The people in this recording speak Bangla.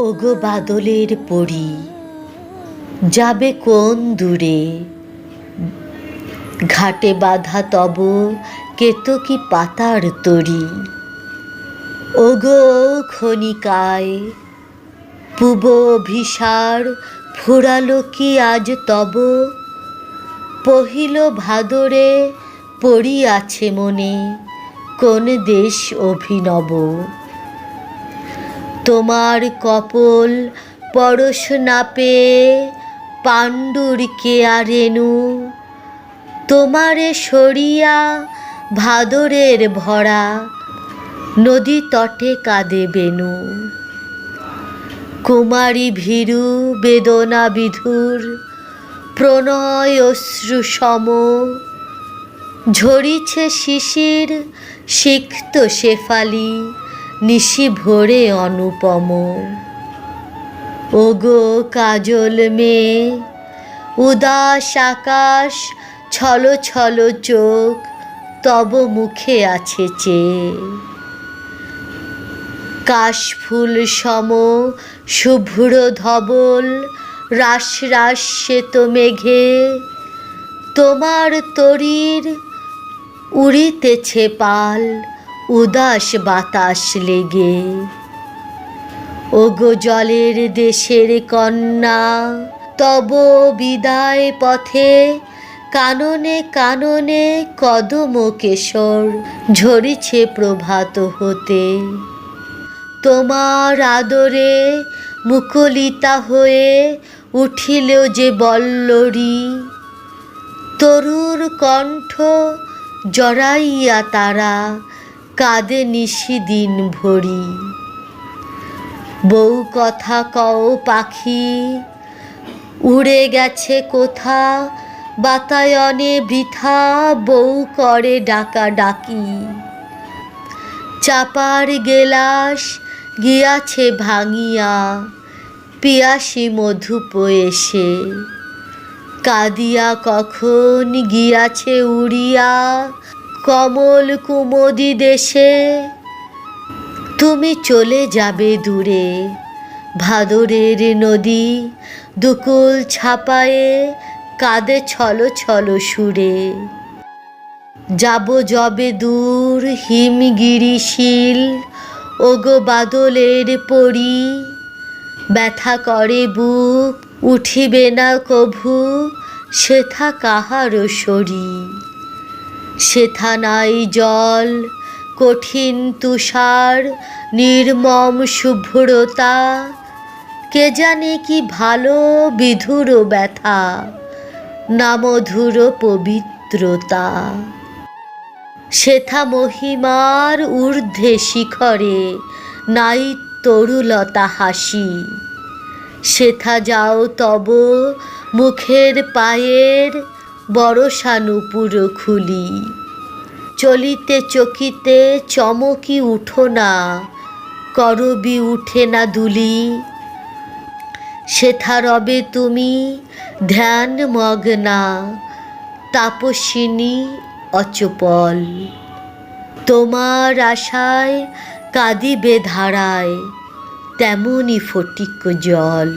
ওগো বাদলের পড়ি যাবে কোন দূরে? ঘাটে বাঁধা তব কেতকি পাতার তরি? ওগো খনিকায় পূব ভিসার ফুরালো কি আজ তব? পহিল ভাদরে পড়ি আছে মনে কোন দেশ অভিনব? তোমার কপল পরশ না পেয়ে পাণ্ডুর কেয়া রেণু তোমারে সরিয়া ভাদরের ভরা নদী তটে কাঁদে বেনু। কুমারী ভীরু বেদনা বিধুর প্রণয় অশ্রু সম। ঝরিছে শিশির সিক্ত শেফালি। নিশি ভোরে অনুপম। ওগো কাজল মেয়ে, উদাস আকাশ, ছল ছল চোখ, তব মুখে আছে চেয়ে। কাশফুল সম, শুভ্র ধবল, রাস রাস শ্বেত মেঘে। তোমার তরির উড়িতেছে পাল উদাস বাতাস লেগে। ওগো জলের দেশের কন্যা, তব বিদায় পথে কাননে কাননে কদম কেশর ঝরিছে প্রভাত হতে। তোমার আদরে মুকলিতা হয়ে উঠিল যে বল্লরী। তরুর কণ্ঠ জড়াইয়া তারা কাঁদে নিশি দিন ভরি বউ কথা কও পাখি, উড়ে গেছে কোথা? বাতায়নে বৃথা, বউ করে ডাকা ডাকি। চাপার গেলাস গিয়াছে ভাঙিয়া, পিয়াসি মধুপ এসে। কাদিয়া কখন গিয়াছে উড়িয়া কমল কুমদি দেশে। তুমি চলে যাবে দূরে, ভাদরের নদী দুকুল ছাপায়ে কাঁদে ছলো ছলো সুরে। যাব যবে দূর হিমগিরিশীল, ওগো বাদলের পরি। ব্যথা করে বুক, উঠিবে না কভু সেথা কাহারও সরি সেথা নাই জল, কঠিন তুষার, নির্মম শুভ্রতা। কে জানে কি ভালো বিধুর ব্যথা, নামধুর পবিত্রতা। সেথা মহিমার ঊর্ধ্বে শিখরে নাই তরুলতা হাসি। সেথা যাও তব মুখের পায়ের বরষা নুপুর খুলি। চলিতে চকিতে চমকি উঠো না, করবি উঠে না দুলি সেথা রবে তুমি ধ্যান মগ্না তাপসিনী অচপল। তোমার আশায় কাঁদিবে ধারায় তেমনই ফটিক জল।